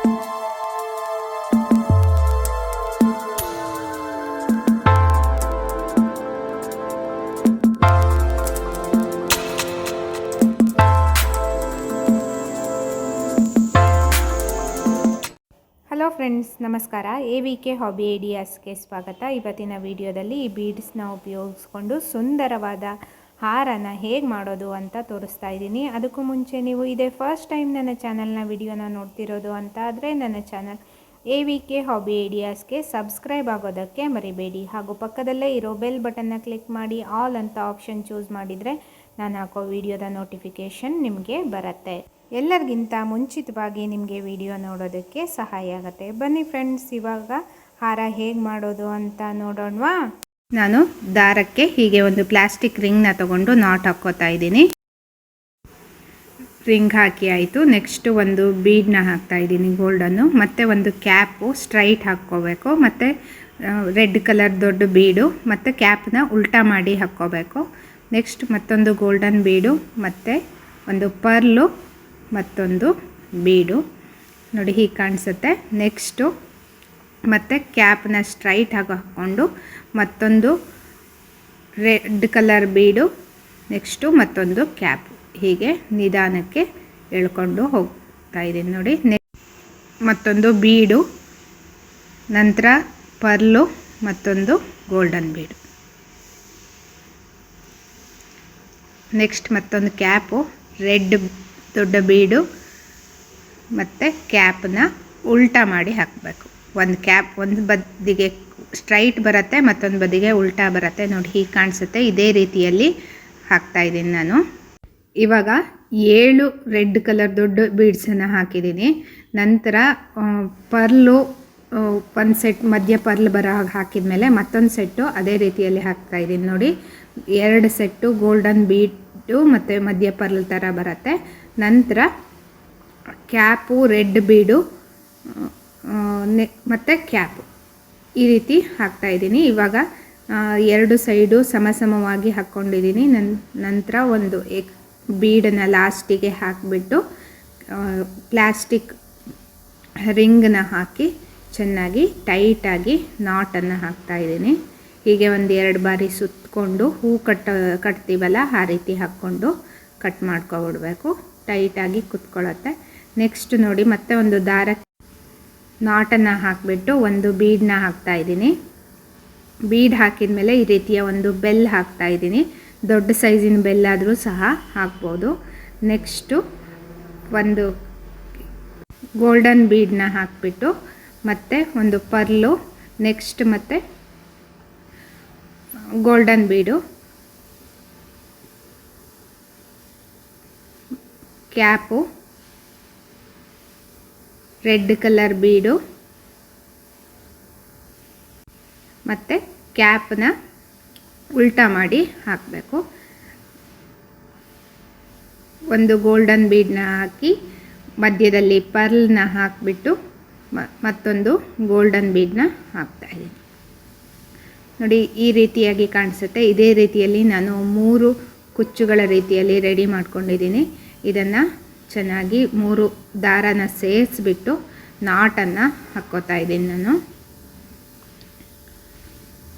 Hello friends, ನಮಸ್ಕಾರ. A V K hobby ಐಡಿಯಾಸ್ಗೆ ಸ್ವಾಗತ. ಇವತ್ತಿನ ವಿಡಿಯೋದಲ್ಲಿ ಈ ಬೀಡ್ಸ್ನ ಉಪಯೋಗಿಸ್ಕೊಂಡು ಸುಂದರವಾದ ಹಾರನ ಹೇಗೆ ಮಾಡೋದು ಅಂತ ತೋರಿಸ್ತಾ ಇದ್ದೀನಿ. ಅದಕ್ಕೂ ಮುಂಚೆ ನೀವು ಇದೇ ಫಸ್ಟ್ ಟೈಮ್ ನನ್ನ ಚಾನಲ್ನ ವಿಡಿಯೋನ ನೋಡ್ತಿರೋದು ಅಂತ ಆದರೆ ನನ್ನ channel A V K hobby ಐಡಿಯಾಸ್ಗೆ subscribe ಆಗೋದಕ್ಕೆ ಮರಿಬೇಡಿ. ಹಾಗೂ ಪಕ್ಕದಲ್ಲೇ ಇರೋ ಬೆಲ್ ಬಟನ್ನ ಕ್ಲಿಕ್ ಮಾಡಿ ಆಲ್ ಅಂತ ಆಪ್ಷನ್ ಚೂಸ್ ಮಾಡಿದರೆ ನಾನು ಹಾಕೋ ವಿಡಿಯೋದ ನೋಟಿಫಿಕೇಷನ್ ನಿಮಗೆ ಬರುತ್ತೆ. ಎಲ್ಲರಿಗಿಂತ ಮುಂಚಿತವಾಗಿ ನಿಮಗೆ ವಿಡಿಯೋ ನೋಡೋದಕ್ಕೆ ಸಹಾಯ ಆಗುತ್ತೆ. ಬನ್ನಿ ಫ್ರೆಂಡ್ಸ್ ಇವಾಗ ಹಾರ ಹೇಗೆ ಮಾಡೋದು ಅಂತ ನೋಡೋಣವಾ? ನಾನು ದಾರಕ್ಕೆ ಹೀಗೆ ಒಂದು ಪ್ಲಾಸ್ಟಿಕ್ ರಿಂಗ್ನ ತಗೊಂಡು ನಾಟ್ ಹಾಕ್ಕೋತಾ ಇದ್ದೀನಿ. ರಿಂಗ್ ಹಾಕಿ ಆಯಿತು. ನೆಕ್ಸ್ಟ್ ಒಂದು ಬೀಡನ್ನ ಹಾಕ್ತಾ ಇದ್ದೀನಿ ಗೋಲ್ಡನ್ನು. ಮತ್ತು ಒಂದು ಕ್ಯಾಪು ಸ್ಟ್ರೈಟ್ ಹಾಕ್ಕೋಬೇಕು. ಮತ್ತು ರೆಡ್ ಕಲರ್ ದೊಡ್ಡ ಬೀಡು. ಮತ್ತು ಕ್ಯಾಪ್ನ ಉಲ್ಟಾ ಮಾಡಿ ಹಾಕ್ಕೋಬೇಕು. ನೆಕ್ಸ್ಟ್ ಮತ್ತೊಂದು ಗೋಲ್ಡನ್ ಬೀಡು. ಮತ್ತು ಒಂದು ಪರ್ಲು. ಮತ್ತೊಂದು ಬೀಡು. ನೋಡಿ ಹೀಗೆ ಕಾಣಿಸುತ್ತೆ. ನೆಕ್ಸ್ಟು ಮತ್ತು ಕ್ಯಾಪ್ನ ಸ್ಟ್ರೈಟ್ ಆಗಿ ಹಾಕ್ಕೊಂಡು ಮತ್ತೊಂದು ರೆಡ್ ಕಲರ್ ಬೀಡು, ನೆಕ್ಸ್ಟು ಮತ್ತೊಂದು ಕ್ಯಾಪ್. ಹೀಗೆ ನಿಧಾನಕ್ಕೆ ಎಳ್ಕೊಂಡು ಹೋಗ್ತಾ ಇದ್ದೀನಿ ನೋಡಿ. ಮತ್ತೊಂದು ಬೀಡು, ನಂತರ ಪರ್ಲು, ಮತ್ತೊಂದು ಗೋಲ್ಡನ್ ಬೀಡು. ನೆಕ್ಸ್ಟ್ ಮತ್ತೊಂದು ಕ್ಯಾಪು, ರೆಡ್ ದೊಡ್ಡ ಬೀಡು, ಮತ್ತು ಕ್ಯಾಪನ್ನ ಉಲ್ಟಾ ಮಾಡಿ ಹಾಕಬೇಕು. ಒಂದು ಕ್ಯಾಪ್, ಒಂದು ಬದಿಗೆ ಸ್ಟ್ರೈಟ್ ಬರುತ್ತೆ, ಮತ್ತೊಂದು ಬದಿಗೆ ಉಲ್ಟಾ ಬರುತ್ತೆ. ನೋಡಿ, ಹೀಗೆ ಕಾಣಿಸುತ್ತೆ. ಇದೇ ರೀತಿಯಲ್ಲಿ ಹಾಕ್ತಾ ಇದ್ದೀನಿ ನಾನು. ಇವಾಗ ಏಳು ರೆಡ್ ಕಲರ್ ದೊಡ್ಡ ಬೀಡ್ಸನ್ನು ಹಾಕಿದ್ದೀನಿ. ನಂತರ ಪರ್ಲು ಒಂದು ಸೆಟ್ ಮಧ್ಯ ಪರ್ಲ್ ಬರೋ ಹಾಗೆ ಹಾಕಿದ ಮೇಲೆ ಮತ್ತೊಂದು ಸೆಟ್ಟು ಅದೇ ರೀತಿಯಲ್ಲಿ ಹಾಕ್ತಾ ಇದ್ದೀನಿ. ನೋಡಿ, ಎರಡು ಸೆಟ್ಟು ಗೋಲ್ಡನ್ ಬೀಟು ಮತ್ತು ಮಧ್ಯ ಪರ್ಲ್ ಥರ ಬರುತ್ತೆ. ನಂತರ, ಕ್ಯಾಪು ರೆಡ್ ಬೀಡು ನೆ, ಮತ್ತು ಕ್ಯಾಪ್. ಈ ರೀತಿ ಹಾಕ್ತಾಯಿದ್ದೀನಿ ಇವಾಗ ಎರಡು ಸೈಡು ಸಮಸಮವಾಗಿ ಹಾಕ್ಕೊಂಡಿದ್ದೀನಿ. ನನ್, ನಂತರ ಒಂದು ಎಕ್ ಬೀಡನ್ನು ಲಾಸ್ಟಿಗೆ ಹಾಕಿಬಿಟ್ಟು ಪ್ಲಾಸ್ಟಿಕ್ ರಿಂಗನ್ನ ಹಾಕಿ ಚೆನ್ನಾಗಿ ಟೈಟಾಗಿ ನಾಟನ್ನು ಹಾಕ್ತಾಯಿದ್ದೀನಿ ಹೀಗೆ ಒಂದು ಎರಡು ಬಾರಿ ಸುತ್ತಕೊಂಡು ಹೂ ಕಟ್ಟ, ಕಟ್ತೀವಲ್ಲ, ಆ ರೀತಿ ಹಾಕ್ಕೊಂಡು ಕಟ್ ಮಾಡ್ಕೊಬಿಡ್ಬೇಕು. ಟೈಟಾಗಿ ಕುತ್ಕೊಳ್ಳುತ್ತೆ. ನೆಕ್ಸ್ಟ್ ನೋಡಿ, ಮತ್ತೆ ಒಂದು ದಾರ ನಾಟನ್ನು ಹಾಕಿಬಿಟ್ಟು ಒಂದು ಬೀಡನ್ನ ಹಾಕ್ತಾ ಇದ್ದೀನಿ. ಬೀಡ್ ಹಾಕಿದ ಮೇಲೆ ಈ ರೀತಿಯ ಒಂದು ಬೆಲ್ ಹಾಕ್ತಾ ಇದ್ದೀನಿ. ದೊಡ್ಡ ಸೈಜಿನ ಬೆಲ್ಲಾದರೂ ಸಹ ಹಾಕ್ಬೋದು. ನೆಕ್ಸ್ಟು ಒಂದು ಗೋಲ್ಡನ್ ಬೀಡನ್ನ ಹಾಕಿಬಿಟ್ಟು ಮತ್ತು ಒಂದು ಪರ್ಲು, ನೆಕ್ಸ್ಟ್ ಮತ್ತು golden bead, cap red colour bead. ಮತ್ತು ಕ್ಯಾಪ್ನ ಉಲ್ಟಾ ಮಾಡಿ ಹಾಕಬೇಕು. ಒಂದು ಗೋಲ್ಡನ್ ಬೀಡನ್ನ ಹಾಕಿ ಮಧ್ಯದಲ್ಲಿ ಪರ್ಲ್ನ ಹಾಕಿಬಿಟ್ಟು ಮತ್ತೊಂದು ಗೋಲ್ಡನ್ ಬೀಡನ್ನ ಹಾಕ್ತಾಯಿದ್ದೀನಿ ನೋಡಿ, ಈ ರೀತಿಯಾಗಿ ಕಾಣಿಸುತ್ತೆ. ಇದೇ ರೀತಿಯಲ್ಲಿ ನಾನು ಮೂರು ಕುಚ್ಚುಗಳ ರೀತಿಯಲ್ಲಿ ರೆಡಿ ಮಾಡ್ಕೊಂಡಿದ್ದೀನಿ. ಇದನ್ನು ಚೆನ್ನಾಗಿ ಮೂರು ದಾರನ ಸೇರಿಸ್ಬಿಟ್ಟು ನಾಟನ್ನು ಹಾಕ್ಕೋತಾ ಇದ್ದೀನಿ ನಾನು.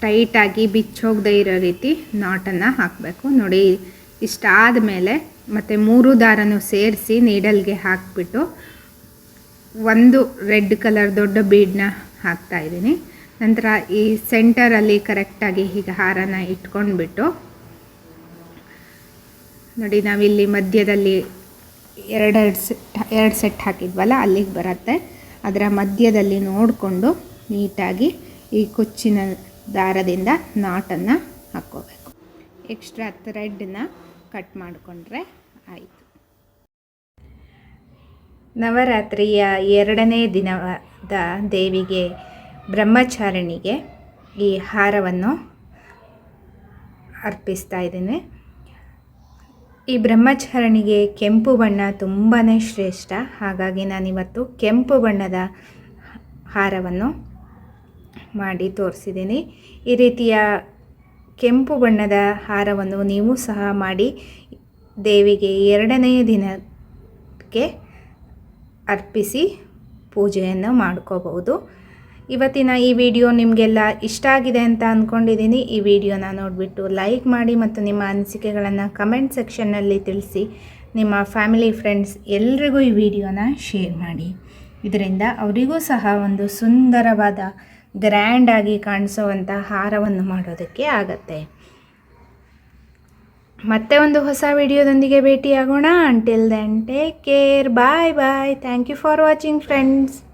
ಟೈಟಾಗಿ ಬಿಚ್ಚೋಗದೇ ಇರೋ ರೀತಿ ನಾಟನ್ನು ಹಾಕಬೇಕು. ನೋಡಿ ಇಷ್ಟಾದ ಮೇಲೆ ಮತ್ತು ಮೂರು ದಾರನೂ ಸೇರಿಸಿ ನೀಡಲ್ಗೆ ಹಾಕಿಬಿಟ್ಟು ಒಂದು ರೆಡ್ ಕಲರ್ ದೊಡ್ಡ ಬೀಡನ್ನ ಹಾಕ್ತಾಯಿದ್ದೀನಿ ನಂತರ ಈ ಸೆಂಟರಲ್ಲಿ ಕರೆಕ್ಟಾಗಿ ಹೀಗೆ ಹಾರನ ಇಟ್ಕೊಂಡ್ಬಿಟ್ಟು ನೋಡಿ, ನಾವಿಲ್ಲಿ ಮಧ್ಯದಲ್ಲಿ ಎರಡೆರಡು ಸೆಟ್ ಎರಡು ಸೆಟ್ ಹಾಕಿದ್ವಲ್ಲ, ಅಲ್ಲಿಗೆ ಬರುತ್ತೆ. ಅದರ ಮಧ್ಯದಲ್ಲಿ ನೋಡಿಕೊಂಡು ನೀಟಾಗಿ ಈ ಕುಚ್ಚಿನ ದಾರದಿಂದ ನಾಟನ್ನು ಹಾಕ್ಕೋಬೇಕು. ಎಕ್ಸ್ಟ್ರಾ ಥ್ರೆಡ್ನ ಕಟ್ ಮಾಡಿಕೊಂಡ್ರೆ ಆಯಿತು. ನವರಾತ್ರಿಯ ಎರಡನೇ ದಿನದ ದೇವಿಗೆ, ಬ್ರಹ್ಮಚಾರಿಣಿಗೆ ಈ ಹಾರವನ್ನು ಅರ್ಪಿಸ್ತಾ ಇದ್ದೀನಿ. ಈ ಬ್ರಹ್ಮಚಾರಣಿಗೆ ಕೆಂಪು ಬಣ್ಣ ತುಂಬಾ ಶ್ರೇಷ್ಠ. ಹಾಗಾಗಿ ನಾನಿವತ್ತು ಕೆಂಪು ಬಣ್ಣದ ಹಾರವನ್ನು ಮಾಡಿ ತೋರಿಸಿದ್ದೀನಿ. ಈ ರೀತಿಯ ಕೆಂಪು ಬಣ್ಣದ ಹಾರವನ್ನು ನೀವು ಸಹ ಮಾಡಿ ದೇವಿಗೆ ಎರಡನೆಯ ದಿನಕ್ಕೆ ಅರ್ಪಿಸಿ ಪೂಜೆಯನ್ನು ಮಾಡ್ಕೋಬಹುದು. ಇವತ್ತಿನ ಈ ವಿಡಿಯೋ ನಿಮಗೆಲ್ಲ ಇಷ್ಟ ಆಗಿದೆ ಅಂತ ಅಂದ್ಕೊಂಡಿದ್ದೀನಿ ಈ ವಿಡಿಯೋನ ನೋಡಿಬಿಟ್ಟು ಲೈಕ್ ಮಾಡಿ ಮತ್ತು ನಿಮ್ಮ ಅನಿಸಿಕೆಗಳನ್ನು ಕಮೆಂಟ್ ಸೆಕ್ಷನ್ನಲ್ಲಿ ತಿಳಿಸಿ. ನಿಮ್ಮ ಫ್ಯಾಮಿಲಿ ಫ್ರೆಂಡ್ಸ್ ಎಲ್ರಿಗೂ ಈ ವಿಡಿಯೋನ ಶೇರ್ ಮಾಡಿ. ಇದರಿಂದ ಅವರಿಗೂ ಸಹ ಒಂದು ಸುಂದರವಾದ ಗ್ರ್ಯಾಂಡಾಗಿ ಕಾಣಿಸುವಂಥ ಹಾರವನ್ನು ಮಾಡೋದಕ್ಕೆ ಆಗತ್ತೆ. ಮತ್ತೆ ಒಂದು ಹೊಸ ವಿಡಿಯೋದೊಂದಿಗೆ ಭೇಟಿಯಾಗೋಣ. Until then take care bye bye thank you for watching friends